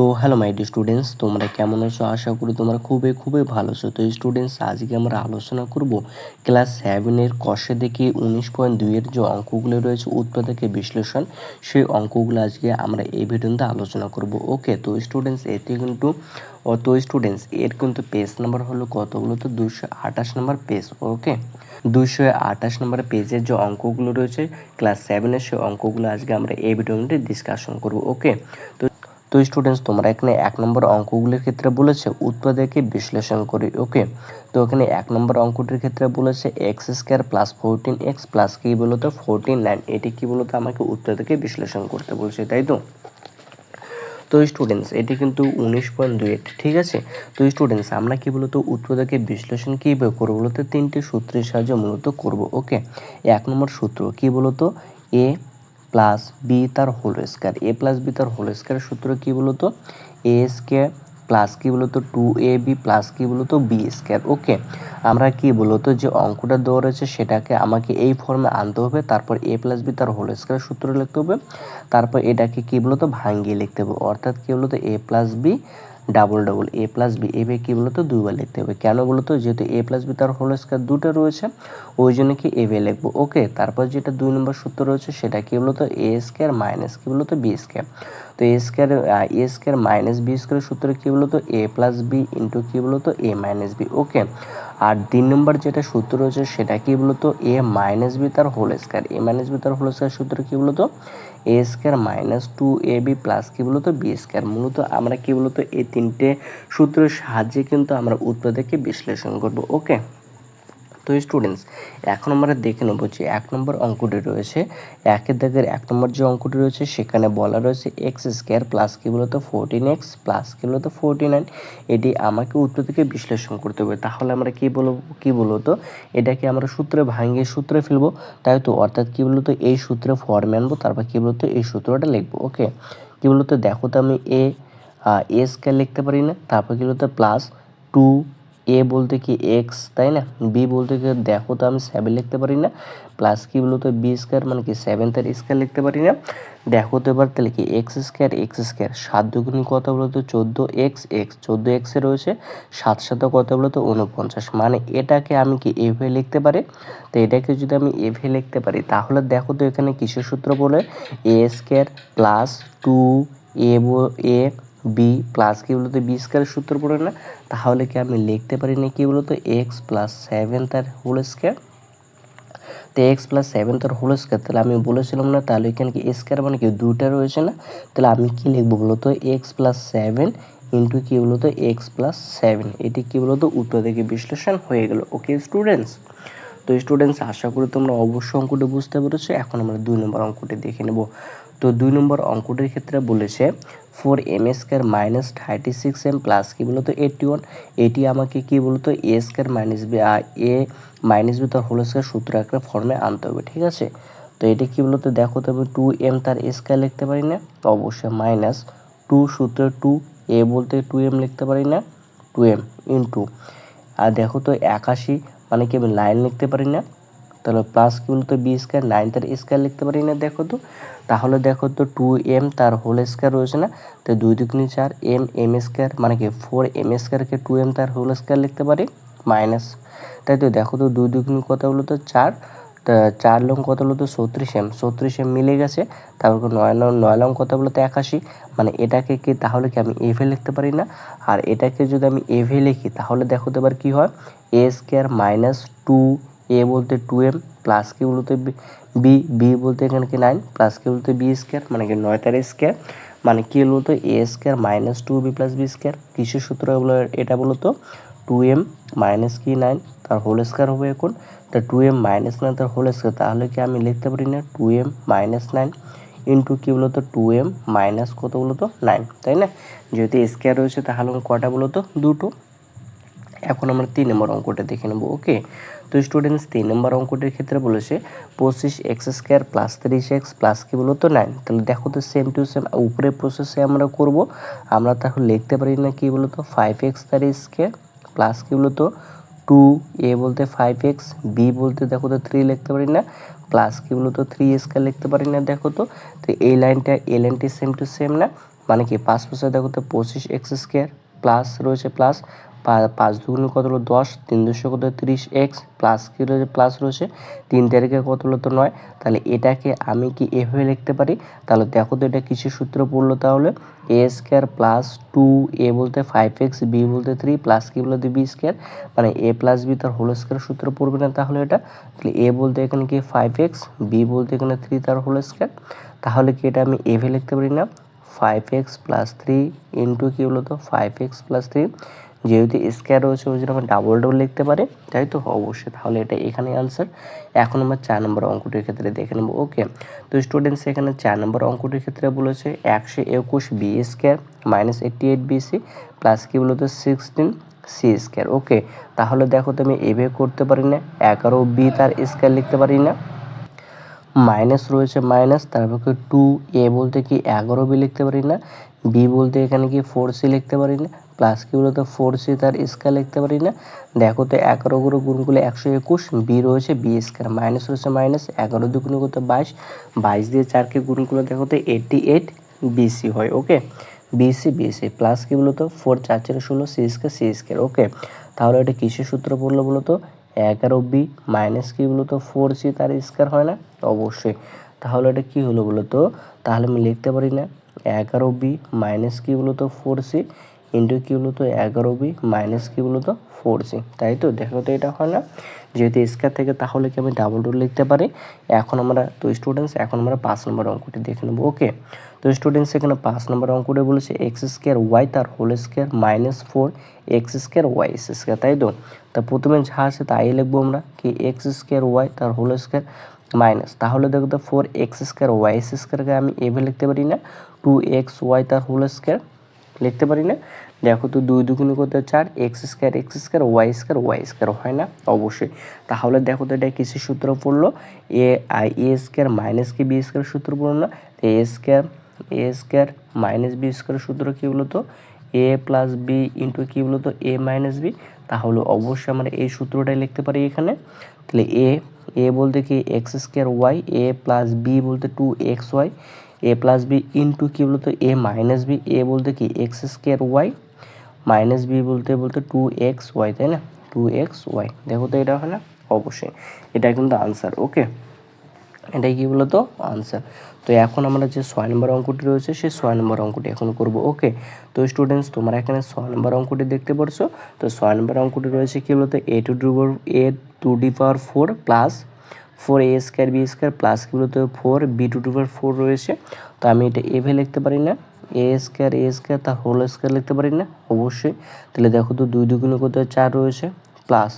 তো hello my D students তোমরা কেমন আছো? আশা করি তোমরা খুবই খুবই ভালো আছো। তো স্টুডেন্টস আজকে আমরা আলোচনা করব ক্লাস সেভেনের কষে দেখে উনিশ পয়েন্ট দুইয়ের যে অঙ্কগুলো রয়েছে উৎপাদকে বিশ্লেষণ, সেই অঙ্কগুলো আজকে আমরা এই ভিডিওতে আলোচনা করব। ওকে তো স্টুডেন্টস এতে কিন্তু, ও তো স্টুডেন্টস এর কিন্তু পেজ নাম্বার হলো কতগুলো? তো দুশো আঠাশ নাম্বার পেজ ওকে দুশো আঠাশ নম্বর পেজের যে অঙ্কগুলো রয়েছে ক্লাস সেভেনের সেই অঙ্কগুলো আজকে আমরা এই ভিডিওতে ডিসকাশন করব ওকে তো তো স্টুডেন্টস তোমরা এখানে এক নম্বর অঙ্কগুলির ক্ষেত্রে বলেছে, উৎপাদকে বিশ্লেষণ করি ওকে তো এখানে এক নম্বর অঙ্কটির ক্ষেত্রে বলেছে X square plus fourteen X plus কি বলতো? ফোরটিন নাইন এটি কি বলতো? আমাকে উৎপাদকে বিশ্লেষণ করতে বলছে, তাই তো? তো স্টুডেন্টস এটি কিন্তু উনিশ পয়েন্ট দুই ঠিক আছে? তো স্টুডেন্টস আমরা কি বলতো? উৎপাদকে বিশ্লেষণ কীভাবে করব বলতো? তিনটি সূত্রের সাহায্যে মূলত করব ওকে এক নম্বর সূত্র কি বলতো? এ প্লাস বি তার whole square A plus B তার হোল স্কোয়ার সূত্র কী বলতো? এ স্কোয়ার প্লাস কি বলতো? টু এ বি প্লাস কি বলতো? বি স্কোয়ার ওকে আমরা কি বলতো যে অঙ্কটা দেওয়া রয়েছে সেটাকে আমাকে এই ফর্মে আনতে হবে, তারপর এ প্লাস বি তার হোল স্কোয়ার সূত্র লিখতে হবে, তারপর এটাকে কি বলতো? ভাঙ্গিয়ে লিখতে হবে। অর্থাৎ কি বলতো? A plus B double double A plus B A কী বলতো? দুইবার লিখতে হবে। কেন বলতো? যেহেতু এ প্লাস বি তার হোল স্কোয়ার দুটো রয়েছে, ওই জন্য কি এ লিখব? ওকে তারপর যেটা দুই নম্বর সূত্র রয়েছে, সেটা কি বলতো? এ স্কোয়ার মাইনাস কি বলতো? বি স্কোয়ার তো A square A square minus B square সূত্র কী বলতো? এ প্লাস বি ইন্টু কী বলতো? এ মাইনাস বি ওকে আর তিন নম্বর যেটা সূত্র রয়েছে, সেটা কি বলতো? এ মাইনাস বি তার whole square A minus B তার হোল স্কোয়ার সূত্র কী বলতো? A square minus two A B plus কী বলতো? বি স্কোয়ার মূলত আমরা কী বলতো? এই তিনটে সূত্রের সাহায্যে কিন্তু আমরা উৎপাদকে বিশ্লেষণ করব ওকে তো স্টুডেন্টস এক নম্বরে দেখে নেব যে এক নম্বর অঙ্কটি রয়েছে। একের দাগের এক নম্বর যে অঙ্কটি রয়েছে, সেখানে বলা রয়েছে এক্স স্কোয়ার প্লাস কী বলতো? ফোরটিন এক্স প্লাস কী বলতো? ফোরটি নাইন এটি আমাকে উত্তর থেকে বিশ্লেষণ করতে হবে। তাহলে আমরা কী বলব, কী বলতো এটাকে আমরা সূত্রে ভাঙিয়ে সূত্রে ফেলব। তাই তো? অর্থাৎ কী বলতো? এই সূত্রে ফর্মে আনব, তারপর কী বলতো? এই সূত্রটা লিখব ওকে কী বলতো? দেখো তো আমি এ এ স্কোয়ার লিখতে পারি না। তারপর কী বলতো? প্লাস টু এ বলতে কি এক্স তাই না? বি বলতে কি, দেখো তো আমি সেভেন লিখতে পারি না প্লাস কি বলতো বি স্কোয়ার মানে কি সেভেন তার স্কোয়ার লিখতে পারি না। দেখো তো এবার তাহলে কি এক্স স্কোয়ার এক্স স্কোয়ার সাত দুগুণী কত বলতো, চোদ্দ এক্স এক্স চোদ্দ এক্সে রয়েছে, সাত সাথে কত বলতো উনপঞ্চাশ মানে এটাকে আমি কি এভে লিখতে পারি? তো এটাকে যদি আমি এভে লিখতে পারি, তাহলে দেখো তো এখানে কিসের সূত্র বলে? A square plus two A A B plus কি বলতো? বি স্কোয়ারের সূত্র পড়ে না? তাহলে কি আমি লিখতে পারি না কি বলতো? এক্স প্লাস সেভেন তার হোল স্কোয়ার তো এক্স প্লাস সেভেন তার হোল স্কোয়ার তাহলে আমি বলেছিলাম না, তাহলে এখানে কি স্কোয়ার মানে কি দুটা রয়েছে না? তাহলে আমি কি লিখব বলতো? এক্স প্লাস সেভেন ইন্টু কি বলতো? এক্স প্লাস সেভেন এটি কি বলতো? উত্তর থেকে বিশ্লেষণ হয়ে গেল। ওকে স্টুডেন্টস তো স্টুডেন্টস আশা করি তোমরা অবশ্যই অঙ্কটি বুঝতে পেরেছ। এখন আমরা দুই নম্বর অঙ্কটি দেখে নেব। তো দুই নম্বর অঙ্কটির ক্ষেত্রে বলেছে four M square minus thirty six M plus কী বলতো? এইটটি ওয়ান এটি আমাকে কী বলতো? A square minus B A minus B তার হোল স্কোয়ার সূত্র একটা ফর্মে আনতে হবে, ঠিক আছে? তো এটি কী বলতো? দেখো, তবে টু এম তার স্কোয়ার লিখতে পারি না? অবশ্যই মাইনাস টু সূত্রে টু এ বলতে টু এম লিখতে পারি না? টু এম ইন টু আর দেখো তো, একাশি মানে কি আমি লাইন লিখতে পারি না? তাহলে প্লাস কি বলতো বি স্কোয়ার নাইন তার স্কোয়ার লিখতে পারি না, দেখো তো। তাহলে দেখো তো টু এম তার হোল স্কোয়ার রয়েছে না? তো দুই দুগুণি চার এম এম স্কোয়ার মানে কি? ফোর এম স্কোয়ারকে টু এম তার হোল স্কোয়ার লিখতে পারি মাইনাস তাই তো দেখো তো দুই দুগুণি কত হলো তো চার? চার লং কত হলো তো ছত্রিশ এম ছত্রিশ এম মিলে গেছে। তারপর নয় লং নয় লং কত বলো তো একাশি? মানে এটাকে কি, তাহলে কি আমি এভে লিখতে পারি না? আর এটাকে যদি আমি এভে লিখি, তাহলে দেখো তো এবার কী হয়? A square minus two A বলতে টু এম প্লাস কি বলতে বি বি বলতে এখানে কি নাইন প্লাস কি বলতে বি স্কোয়ার মানে কি নয় তার স্কোয়ার মানে কি বলতো A square minus two B plus B square কিসের সূত্র এটা বলতো টু এম মাইনাস কি নাইন তার হোল স্কোয়ার হবে এখন, তা টু এম মাইনাস নাইন তার হোল স্কোয়ার তাহলে কি আমি লিখতে পারি না? Two M minus nine into কী বলতো টু এম মাইনাস কত বলতো নাইন তাই না? যেহেতু স্কোয়ার রয়েছে, তাহলে কটা বলতো দুটো। এখন আমরা তিন নম্বর অঙ্কটা দেখে নেব ওকে তো স্টুডেন্টস তিন নম্বর অঙ্কটির ক্ষেত্রে বলেছে, পঁচিশ এক্স স্কোয়ার প্লাস তিরিশ এক্স প্লাস কি বলতো নাইন তাহলে দেখো তো সেম টু সেম উপরে প্রসেসে আমরা করব, আমরা তাহলে লিখতে পারি না কি বলতো ফাইভ এক্স তার স্কোয়ার প্লাস কি বলতো টু এ বলতে ফাইভ এক্স বি বলতে দেখো তো থ্রি লিখতে পারি না প্লাস কি বলতো থ্রি স্কোয়ার লিখতে পারি না দেখো তো তো এই লাইনটা এই লাইনটি সেম টু সেম না মানে কি, পাঁচ পাঁচে দেখো তো পঁচিশ এক্স স্কোয়ার প্লাস রয়েছে প্লাস পাঁচ দুগুণ কত হলো? দশ। তিন দুশো কত তিরিশ। এক্স প্লাস কী রয়েছে? প্লাস রয়েছে। তিন তারিখে কত হলো? তো নয়। তাহলে এটাকে আমি কি এভাবে লিখতে পারি? তাহলে দেখো তো এটা কিসের সূত্র পড়ল তাহলে। A square plus two A বলতে ফাইভ এক্স, বি বলতে থ্রি প্লাস কি বলতে বি স্কোয়ার? মানে এ প্লাস বি তার হোল স্কোয়ার সূত্র পড়বে না তাহলে এটা? তাহলে এ বলতে এখানে কি ফাইভ এক্স, বি বলতে এখানে থ্রি তার হোল স্কোয়ার তাহলে কি এটা আমি এভাবে লিখতে পারি না? Five X plus three into কী হলো তো? ফাইভ এক্স প্লাস থ্রি যেহেতু স্কোয়ার রয়েছে, ওই জন্য আমরা ডাবল ডাবল লিখতে পারি। তাই তো? অবশ্যই। তাহলে এটা এখানে আনসার এখন আমরা চার নম্বর অঙ্কটির ক্ষেত্রে দেখে নেব। ওকে তো স্টুডেন্টস এখানে চার নম্বর অঙ্কটির ক্ষেত্রে বলেছে একশো একুশ B square minus eighty eight BC plus কি বলতো? সিক্সটিন সি স্কোয়ার ওকে তাহলে দেখো তো আমি এভাবে করতে পারি না। এগারো বি তার স্কোয়ার লিখতে পারি না। মাইনাস রয়েছে মাইনাস তারপর টু এ বলতে কি এগারো বি লিখতে পারি না বি বলতে এখানে কি ফোর সি লিখতে পারি না প্লাস কি বলতো ফোর সি তার স্কোয়ার লিখতে পারি না। দেখো তো এগারো করে গুণ করলে একশো একুশ বি রয়েছে বি স্কোয়ার মাইনাস রয়েছে মাইনাস, এগারো দুগুণ করতে বাইশ বাইশ দিয়ে চারকে গুণ করলে দেখো তো এইটটি এইট বিসি হয় ওকে বিসি বিসি প্লাস কি বলতো ফোর চার চার ষোলো C square C square okay তাহলে এটা কিসের সূত্র পড়ল বলতো? এগারো বি মাইনাস কি বলতো ফোর সি তার স্কোয়ার হয় না? অবশ্যই। তাহলে এটা কি হলো বলতো তাহলে আমি লিখতে পারি না এগারো বি মাইনাস কি বলতো ফোর সি ইন্টু কি বলতো এগারো বি মাইনাস কি বলতো ফোর সি তাই তো? দেখো তো এটা হয় না। যেহেতু স্কোয়ার থেকে, তাহলে কি আমি ডাবল ডোর লিখতে পারি? এখন আমরা তো স্টুডেন্টস এখন আমরা পাঁচ নম্বর অঙ্কটি দেখে নেব ওকে তো স্টুডেন্টস এখানে পাঁচ নম্বর অঙ্কটি বলেছে এক্স স্কোয়ার ওয়াই তার whole square minus four X square Y S square তাই তো? তা প্রথমে যা আছে তাই লিখব আমরা, কি এক্স স্কোয়ার ওয়াই তার হোল স্কোয়ার মাইনাস তাহলে দেখো তো ফোর এক্স স্কোয়ার ওয়াই স্কোয়ারকে আমি এভাবে লিখতে পারি না টু এক্স ওয়াই তার হোল স্কোয়ার লিখতে পারি না। দেখো তো দুই দুগুণ করতে চার X square X square Y square Y square হয় না? অবশ্যই। তাহলে দেখো তো এটা কিসের সূত্র পড়ল? A I A square minus কি বি স্কোয়ার সূত্র পড়ল না? A square A square minus B square সূত্র কী বলতো এ প্লাস বি ইন্টু কী বলতো এ মাইনাস বি তাহলে অবশ্যই আমরা এই সূত্রটাই লিখতে পারি এখানে। তাহলে এ এ বলতে কি X square Y A plus B বলতে two X Y A plus B into কী বলতো এ মাইনাস বি এ বলতে কি X square Y minus B বলতে বলতে টু এক্স ওয়াই তাই না? টু এক্স ওয়াই দেখো তো এটা হয় না অবশ্যই। এটা কিন্তু আনসার ওকে এটাই কি বলতো? আনসার তো এখন আমরা যে ছয় নম্বর অঙ্কটি রয়েছে, সেই ছয় নম্বর অঙ্কটি এখন করব ওকে তো স্টুডেন্টস তোমরা এখানে ছয় নম্বর অঙ্কটি দেখতে পারছ। তো ছয় নম্বর অঙ্কটি রয়েছে কী বলতো? A to the A to the power four plus four A square B square plus কি বলতো? Four B to the power four রয়েছে। তো আমি এটা এভে লিখতে পারি না। এ স্কোয়ার এ স্কোয়ার তার হোল স্কোয়ার লিখতে পারি না? অবশ্যই। তাহলে দেখো তো দুই দুগুণে কত চার রয়েছে। প্লাস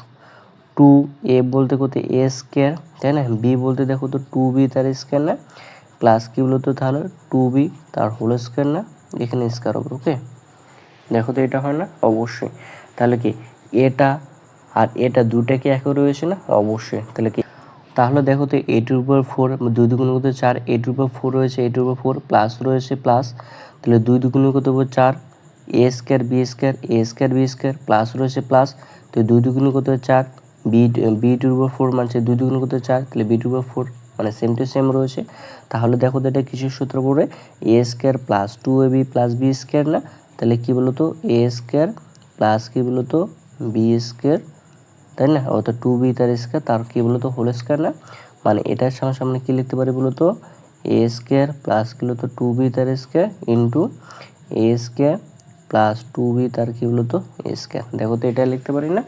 টু এ বলতে কত? এ স্কোয়ার তাই না? বি বলতে দেখো তো টু বি তার স্কোয়ার না? প্লাস কি বলতো তাহলে? টু বি তার হোল স্কোয়ার না? এখানে স্কোয়ার হবে ওকে দেখো তো এটা হয় না? অবশ্যই। তাহলে কি? এটা আর এটা দুটা কি একই রয়েছে না? অবশ্যই। তাহলে কি? তাহলে দেখো তো এইটির উপর ফোর দুই দুগুণ কত চার? এইটির উপর ফোর রয়েছে এইটির উপর ফোর প্লাস রয়েছে প্লাস তাহলে দুই দুগুণ কত চার? A square B square A square B square plus রয়েছে প্লাস তো দুই দুগুণ কত চার? বি বি টুর উপর ফোর মানছে দুই দুগুণ কত চার? তাহলে বি টুর উপর ফোর মানে সেম টু সেম রয়েছে। তাহলে দেখো তো এটা কিসের সূত্র পড়বে A square plus two A B plus B square না? তাহলে কী বলতো? এ স্কোয়ার প্লাস কী বলতো? বি স্কোয়ার তাই না? অর্থাৎ টু বি তার স্কোয়ার তার কী বলতো? হোল স্কোয়ার না? মানে এটার সামনে সামনে কী লিখতে পারি বলতো? এ স্কোয়ার প্লাস কী বলতো? টু বি তার square into A square plus two B তার কী বলতো? এ স্কোয়ার দেখো তো এটা লিখতে পারি না?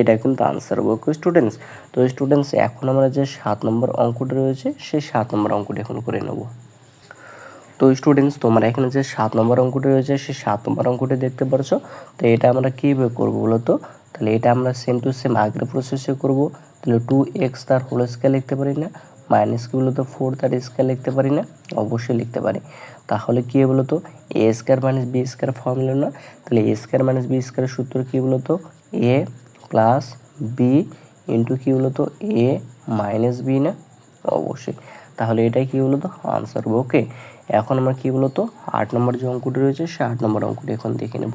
এটা কিন্তু আনসার ওকে স্টুডেন্টস তো স্টুডেন্টস এখন আমরা যে সাত নম্বর অঙ্কটি রয়েছে, সেই সাত নম্বর অঙ্কটি এখন করে নেব। তো স্টুডেন্টস তোমরা এখানে যে সাত নম্বর অঙ্কটি রয়েছে, সেই সাত নম্বর অঙ্কটি দেখতে পারছ। তো এটা আমরা কীভাবে করব বলো তো তাহলে এটা আমরা সেম টু সেম আগের প্রসেসে করব। তাহলে টু এক্স তার হোল স্কেল লিখতে পারি না মাইনাস কি বলতো ফোর তার স্কেল লিখতে পারি না, অবশ্যই লিখতে পারি। তাহলে কী বলতো A square minus B square formula না, তাহলে এ স্কোয়ার মাইনাস বি স্কোয়ারের সূত্র কী বলতো এ প্লাস বি ইন্টু কী বলতো এ মাইনাস বি না? অবশ্যই। তাহলে এটাই কী বলতো আনসার হবে ওকে এখন আমরা কী বলতো, আট নম্বর যে অঙ্কটি রয়েছে, সে আট নম্বর অঙ্কটি এখন দেখে নেব।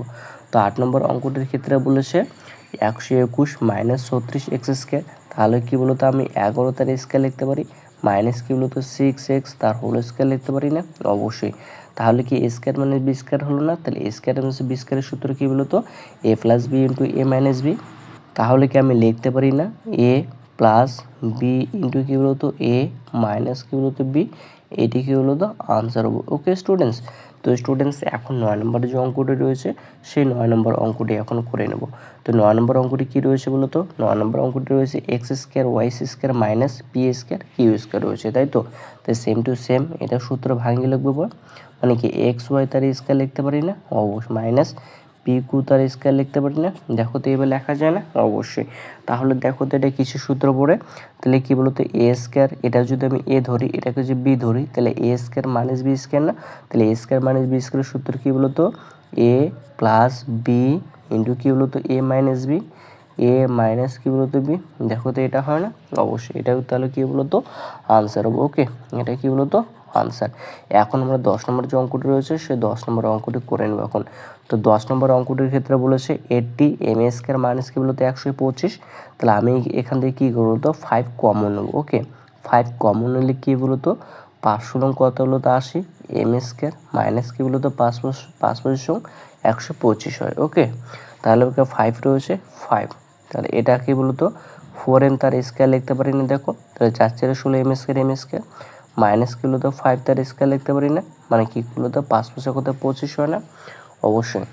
তো আট নম্বর অঙ্কটির ক্ষেত্রে বলেছে একশো একুশ মাইনাস ছত্রিশ এক্স স্কোয়ার তাহলে কী বলতো আমি এগারো তার স্কোয়ার লিখতে পারি? মাইনাস কী বলতো সিক্স এক্স তার হোল স্কোয়ার লিখতে পারি না? অবশ্যই। তাহলে কি স্কোয়ার মানে বি স্কোয়ার হলো না? তাহলে স্কোয়ার মানে বি স্কোয়ারের সূত্র কী বলতো? A plus B into A minus B তাহলে কি আমি লিখতে পারি না? এ প্লাস বি ইন্টু কী বলতো? এ মাইনাস কী বলতো বি এটি কী বলতো? আনসার হবে। ওকে স্টুডেন্টস তো স্টুডেন্টস এখন নয় নম্বরের যে অঙ্কটি রয়েছে, সেই নয় নম্বর অঙ্কটি এখন করে নেব। তো নয় নম্বর অঙ্কটি কী রয়েছে বলতো? নয় নম্বর অঙ্কটি রয়েছে X square Y square minus P square Q square রয়েছে, তাই তো? তাই সেম টু সেম এটা সূত্র ভাঙিয়ে লিখব বল। মানে কি এক্স ওয়াই তার স্কোয়ার লিখতে পারি না? অবশ্য মাইনাস পি কিউ তার স্কোয়ার লিখতে পারি না। দেখো তো এবার লেখা যায় না? অবশ্যই। তাহলে দেখো তো এটা কিছু সূত্র পড়ে। তাহলে কি বলতো? এ স্কোয়ার এটা যদি আমি এ ধরি, এটাকে যদি বি ধরি, তাহলে A square minus B square না? তাহলে এ স্কোয়ার মাইনাস বি স্কোয়ারের সূত্র কী বলতো? এ প্লাস বি ইন্টু কী বলতো? A minus B A minus কী বলতো বি দেখো তো এটা হয় না? অবশ্যই। এটা তাহলে কী বলতো? আনসার হবে। ওকে এটা কী বলতো? আনসার। এখন আমরা দশ নম্বর যে অঙ্কটি রয়েছে, সেই দশ নম্বর অঙ্কটি করে নেব এখন। তো দশ নম্বর অঙ্কটির ক্ষেত্রে বলেছে এইটটি এম এস কের মাইনাস কী বলতো একশো পঁচিশ। তাহলে আমি এখান থেকে কী করব তো ফাইভ কমন নেব ওকে ফাইভ কমন নিলে কী বলতো? পাঁচশো রং কত হলো তো আশি? এম এস কের মাইনাস কী বলতো পাঁচ পাঁচ পঁচিশ একশো পঁচিশ হয় ওকে তাহলে ওকে ফাইভ রয়েছে ফাইভ তাহলে এটা কী বলতো? ফোর এম তার স্কেয়ার লিখতে পারি না দেখো। তাহলে চার চারে ষোলো M square M square minus kilo তো ফাইভ তার স্কেয়ার লিখতে পারি না মানে কি কিলো তো পাঁচ পাঁচে কত পঁচিশ হয় না? অবশ্যই।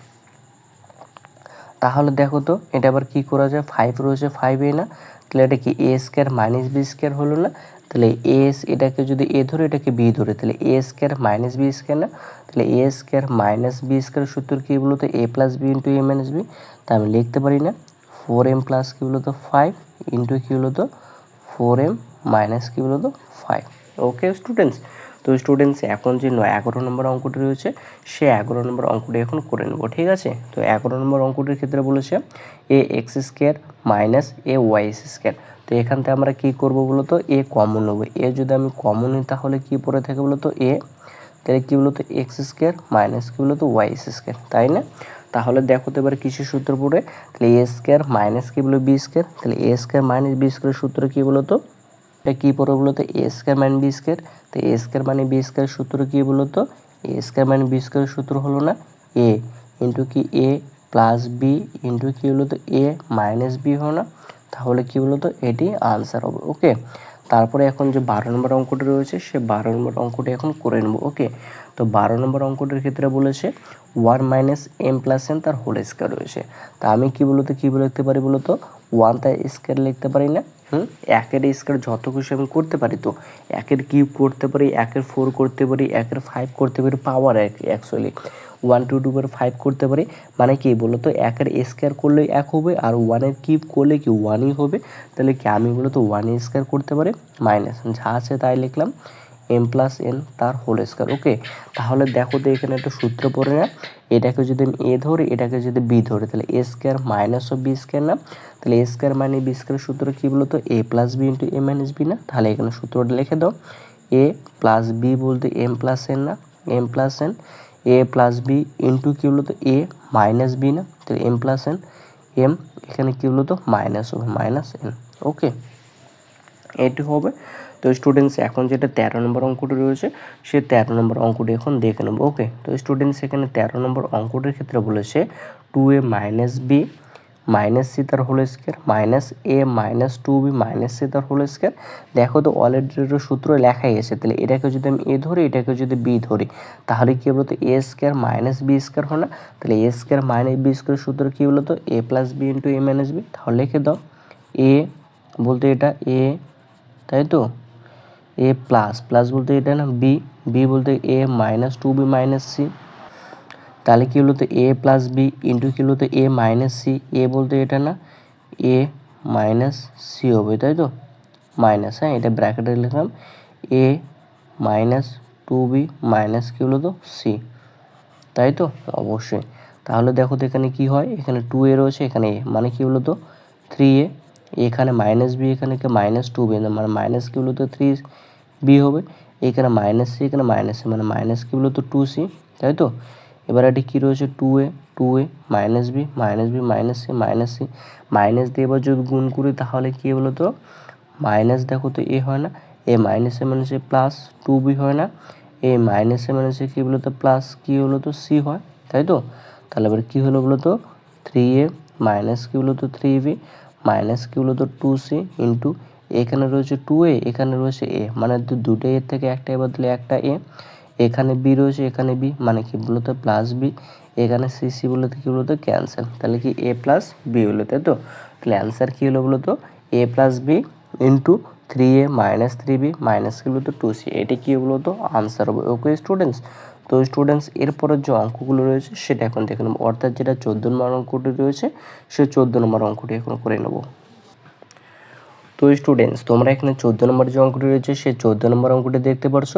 তাহলে দেখো তো, এটা আবার কি করা যায়? ফাইভ রয়েছে ফাইভ এ না? তাহলে এটা কি A square minus B square হলো না? তাহলে এস এটাকে যদি এ ধরে এটাকে বি ধরে? তাহলে A square minus B square না? তাহলে A square minus B square সূত্র কী বলতো? A plus B into A minus B তা আমি লিখতে পারি না। ফোর এম প্লাস কী বলতো? ফাইভ ইন্টু কী বলতো? ফোর এম মাইনাস কী বলতো? ফাইভ ওকে স্টুডেন্টস তো স্টুডেন্টস এখন যে এগারো নম্বর অঙ্কটি রয়েছে, সে এগারো নম্বর অঙ্কটি এখন করে নেব, ঠিক আছে? তো এগারো নম্বর অঙ্কটির ক্ষেত্রে বলেছে A X square minus A Y square তো এখান থেকে আমরা কী করব বলতো? এ কমন নেব। এ যদি আমি কমন নিই, তাহলে কী পড়ে থাকে বলতো? এ তাহলে কী বলতো? এক্স স্কোয়ার মাইনাস কী বলতো? ওয়াই স্কোয়ার তাই না? তাহলে দেখো তো এবার কিছু সূত্র পড়ে? তাহলে এ স্কোয়ার মাইনাস কী বলো বি স্কোয়ার তাহলে A square minus B square সূত্র কী বলতো? এটা কী পড়বে বলতো A square minus B square তো এ স্কোয়ার মানে বি স্কোয়ার সূত্র কী বলতো এ স্কোয়ার মানে বি স্কোয়ার সূত্র হলো না এ ইন্টু কি? এ প্লাস বি ইন্টু কী হলো তো? এ মাইনাস বি হলো না। তাহলে কী বলতো এটি আনসার হবে ওকে তারপরে এখন যে বারো নম্বর অঙ্কটি রয়েছে, সে বারো নম্বর অঙ্কটি এখন করে নেব ওকে তো বারো নম্বর অঙ্কটির ক্ষেত্রে বলেছে one minus M plus N তার হোল স্কোয়ার রয়েছে। তা আমি কী বলতো কী বলে লিখতে পারি বলতো ওয়ান তার স্কোয়ার লিখতে পারি না। হুম? একের স্কোয়ার যত খুশি আমি করতে পারি তো, একের কিউব করতে পারি, একের ফোর করতে পারি, একের ফাইভ করতে পারি পাওয়ার এক অ্যাকচুয়ালি ওয়ান টু টু করে ফাইভ করতে পারি মানে কি বলো তো একের স্কোয়ার করলে এক হবে আর ওয়ানের কিউব করলে কি ওয়ানই হবে? তাহলে কি আমি বলো তো ওয়ান স্কোয়ার করতে পারি? মাইনাস যা আছে তাই লিখলাম। এম প্লাস এন তার হোল স্কোয়ার ওকে তাহলে দেখো তো এখানে একটা সূত্র পড়ে না, এটাকে যদি আমি এ ধরি, এটাকে যদি বি ধরি, তাহলে এ স্কোয়ার মাইনাস ও বি স্কোয়ার না? তাহলে এ স্কোয়ার মানে বি স্কোয়ার সূত্র কী বলতো? A plus B into A minus B না? তাহলে এখানে সূত্রটা লিখে দাও। এ প্লাস বি বলতে এম প্লাস এন না? M plus N A plus B into কী বলতো? এ মাইনাস বি না? তাহলে এম প্লাস এন এম এখানে কী বলতো? মাইনাস হবে মাইনাস এন ওকে এটি হবে তো স্টুডেন্টস এখন যেটা তেরো নম্বর অঙ্কটি রয়েছে, সে তেরো নম্বর অঙ্কটি এখন দেখে নেব ওকে তো স্টুডেন্টস এখানে তেরো নম্বর অঙ্কটির ক্ষেত্রে বলেছে two A minus B minus C তার whole square minus A minus two B minus C তার হোল স্কোয়ার দেখো তো অলরেডি সূত্র লেখাই আছে, তাহলে এটাকে যদি আমি এ ধরি, এটাকে যদি বি ধরি, তাহলে কী বলতো? A square minus B square হয় না? তাহলে A square minus B square সূত্র কী বলতো? A plus B into A minus B তাহলে লিখে দাও এ বলতে এটা এ তাই তো? এ প্লাস প্লাস বলতে এটা না বি বি বলতে A minus two B minus C তাহলে কী হলো তো এ প্লাস বি ইন্টু কী হলো তো এ মাইনাস সি এ বলতে এটা না এ মাইনাস সি হবে, তাই তো? মাইনাস হ্যাঁ এটা ব্র্যাকেটে লিখলাম A minus two B minus কী হলো তো? সি তাই তো? অবশ্যই। তাহলে দেখো তো এখানে কী হয়, এখানে টু এ রয়েছে, এখানে এ মানে কী হলো তো? থ্রি এ এখানে মাইনাস বি এখানে মাইনাস টু বি মানে মাইনাস কী বলতো থ্রি বি হবে, এখানে মাইনাস সি এখানে মাইনাস সি মানে মাইনাস কী বলতো টু সি তাই তো? এবার এটি কী রয়েছে two A two A minus B minus B minus C minus C minus দিয়ে এবার যদি গুণ করি তাহলে কী বলো তো? মাইনাস দেখো তো এ হয় না A minus A minus A plus two B হয় না এই মাইনাসে মাইনাসে কী বলো তো প্লাস কী হলো তো সি হয়, তাই তো? তাহলে এবার কী হলো বলো তো? থ্রি এ মাইনাস কী বলো তো থ্রি বি মাইনাস কী বলো তো টু সি ইন্টু এখানে রয়েছে টু এ এখানে রয়েছে এ মানে দুটো এর থেকে একটা এ বদলে একটা এ এখানে বি রয়েছে, এখানে বি মানে কি বলতো প্লাস বি এখানে সি সি বলতে কী বলতো ক্যান্সার তাহলে কি এ প্লাস বি হলো, তাই তো? তাহলে অ্যান্সার কি হলো বলতো? A plus B into three A minus three B minus কি বলতো টু সি এটি কি বলতো? আনসার হবে। ওকে স্টুডেন্টস তো স্টুডেন্টস এরপরের যে অঙ্কগুলো রয়েছে, সেটা এখন দেখে নেব। অর্থাৎ যেটা চোদ্দ নম্বর অঙ্কটি রয়েছে, সে চোদ্দ নম্বর অঙ্কটি এখন করে নেব। তো স্টুডেন্টস তোমরা এখানে চোদ্দ নম্বর যে অঙ্কটি রয়েছে, সেই চোদ্দ নম্বর অঙ্কটি দেখতে পারছ।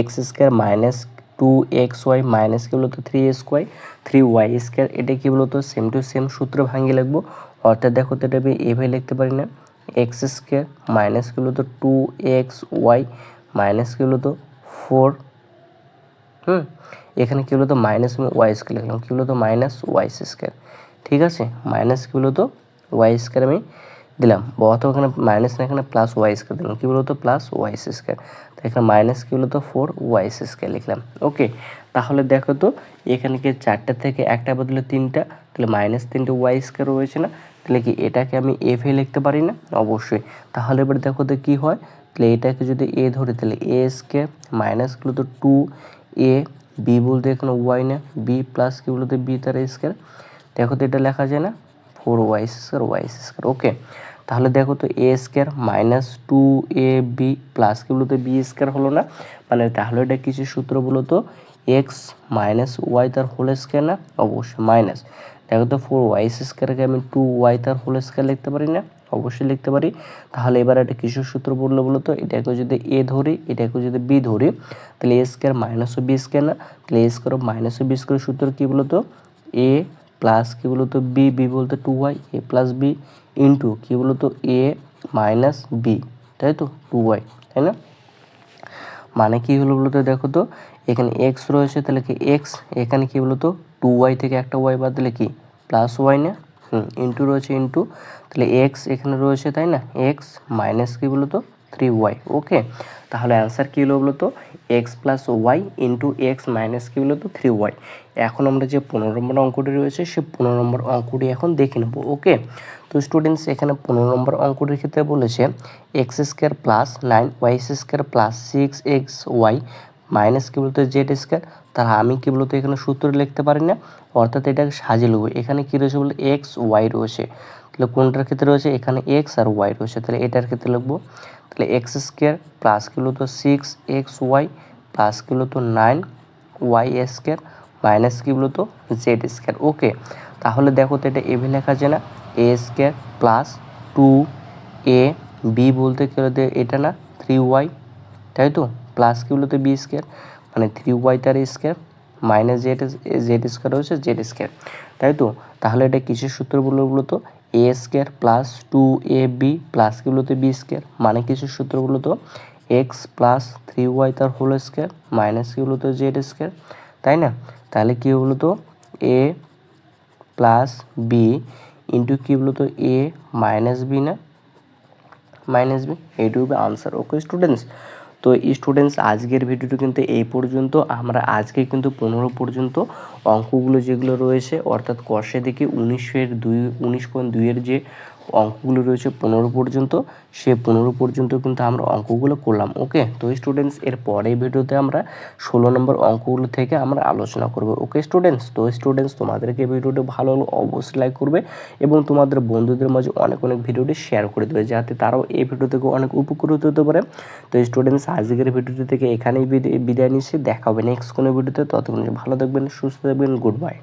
X square minus two X Y minus কি বলতো? Three X Y three Y square এটা কি বলতো? সেম টু সেম সূত্র ভাঙিয়ে লিখব। অর্থাৎ দেখো তো এটা আমি এভাবে লিখতে পারি না। এক্স স্কোয়ার মাইনাস কি বলতো? টু এক্স ওয়াই মাইনাস কি বলতো? ফোর হুম, এখানে কী বলতো? মাইনাস আমি ওয়াই স্কোয়ার লিখলাম। কী বলতো? মাইনাস ওয়াই স্কোয়ার ঠিক আছে? মাইনাস কী বলতো? ওয়াই স্কোয়ার আমি দিলাম। অথবা এখানে মাইনাস না, এখানে প্লাস ওয়াই স্কোয়ার দিলাম। কী বলতো? প্লাস ওয়াই স্কোয়ার তো এখানে মাইনাস কী বলতো? ফোর ওয়াই স্কোয়ার লিখলাম। ওকে তাহলে দেখো তো, এখানে কি চারটা থেকে একটা বদলে তিনটা, তাহলে মাইনাস তিনটে ওয়াই স্কোয়ার রয়েছে না? তাহলে কি এটাকে আমি এফ এ লিখতে পারি না? অবশ্যই। তাহলে এবার দেখো তো কী হয়? তাহলে এটাকে যদি এ ধরে, তাহলে এ স্কোয়ার মাইনাসগুলো তো টু এ বি বলতে এখানে ওয়াই না? বি প্লাস কি বলতে? বি তার স্কোয়ার দেখো তো এটা লেখা যায় না? Four Y square Y square okay তাহলে দেখো তো A square minus two A B plus কি বলতো বি স্কোয়ার হলো না? মানে তাহলে এটা কিছু সূত্র বলো তো? এক্স মাইনাস ওয়াই তার হোল স্কোয়ার না? অবশ্যই মাইনাস দেখো তো ফোর ওয়াই স্কোয়ারকে আমি টু ওয়াই তার হোল স্কোয়ার লিখতে পারি না? অবশ্যই লিখতে পারি। তাহলে এবার একটা কিসের সূত্র বলল বলো তো? এটাকে যদি এ ধরি, এটাকে যদি বি ধরি, তাহলে এ স্কোয়ার মাইনাস ও বি স্কোয়ার না? তাহলে এ স্কোয়ার মাইনাস ও বি স্কোয়ার সূত্র কী বলো তো? এ প্লাস কী বলো তো বি বি বলতে two Y A plus B into কী বলো তো এ মাইনাস বি তাই তো? টু ওয়াই তাই না? মানে কি হলো বলতো দেখো তো, এখানে এক্স রয়েছে তাহলে কি এক্স এখানে কি বলতো টু ওয়াই থেকে একটা ওয়াই বাদ দিলে কি? প্লাস ওয়াই না? হুম ইন্টু রয়েছে ইন্টু তাহলে এক্স এখানে রয়েছে তাই না? এক্স মাইনাস কি বলতো থ্রি ওয়াই ওকে তাহলে অ্যান্সার কী হলো বলতো? X plus Y into X minus কী বলতো? থ্রি ওয়াই এখন আমরা যে পনেরো নম্বর অঙ্কটি রয়েছে, সে পনেরো নম্বর অঙ্কটি এখন দেখে নেব ওকে তো স্টুডেন্টস এখানে পনেরো নম্বর অঙ্কটির ক্ষেত্রে বলেছে X square plus nine Y square plus six X Y minus কী বলতো? জেড স্কোয়ার তাহলে আমি কী বলতো? এখানে সূত্র লিখতে পারি না, অর্থাৎ এটাকে সাজিয়ে নেব এখানে কী রয়েছে বলতে? এক্স ওয়াই রয়েছে। তাহলে কোনটার ক্ষেত্রে রয়েছে? এখানে এক্স আর ওয়াই রয়েছে। তাহলে এটার ক্ষেত্রে লিখব, তাহলে এক্স স্কোয়ার প্লাস কিলো তো সিক্স এক্স ওয়াই প্লাস কিলো তো নাইন ওয়াই স্কোয়ার মাইনাস কি বলতো? জেড স্কোয়ার ওকে তাহলে দেখো তো এটা এভি লেখা যায় না? A square plus two A B বলতে কি বলতে? এটা না? থ্রি ওয়াই তাই তো? প্লাস কি বলতো? বি স্কোয়ার মানে থ্রি ওয়াই তার square minus Z Z square হচ্ছে জেড স্কোয়ার তাই তো? তাহলে এটা কিসের সূত্র বলতো? A square plus two A B plus কি বলতো বি স্কোয়ার মানে কিসের সূত্র বলতো? এক্স প্লাস থ্রি ওয়াই তার হোল স্কোয়ার মাইনাস কি বলতো জেড স্কোয়ার তাই না? তাহলে কী বলতো? এ প্লাস বি ইন্টু কী বলতো? এ মাইনাস বি না? মাইনাস বি এইটু হবে আনসার ওকে স্টুডেন্টস তো স্টুডেন্টস আজকের ভিডিওটি কিন্তু এই পর্যন্ত। আমরা আজকে কিন্তু পনেরো পর্যন্ত অঙ্কগুলো যেগুলো রয়েছে, অর্থাৎ কষে দেখি উনিশের দুই, উনিশ পয়েন্ট দুইয়ের যে অঙ্কগুলো রয়েছে পনেরো পর্যন্ত, সে পনেরো পর্যন্ত কিন্তু আমরা অঙ্কগুলো করলাম, ওকে? তো স্টুডেন্টস এর পরের ভিডিওতে আমরা ষোলো নম্বর অঙ্কগুলো থেকে আমরা আলোচনা করব, ওকে স্টুডেন্টস তো স্টুডেন্টস তোমাদেরকে ভিডিওটি ভালো হলো অবশ্যই লাইক করবে এবং তোমাদের বন্ধুদের মাঝে অনেক অনেক ভিডিওটি শেয়ার করে দেবে, যাতে তারাও এই ভিডিও থেকে অনেক উপকৃত হতে পারে। তো স্টুডেন্টস আজকের ভিডিওটি থেকে এখানেই বিদায় নিচ্ছি, দেখা হবে নেক্সট কোনো ভিডিওতে ততক্ষণ ভালো থাকবেন, সুস্থ থাকবেন গুড বাই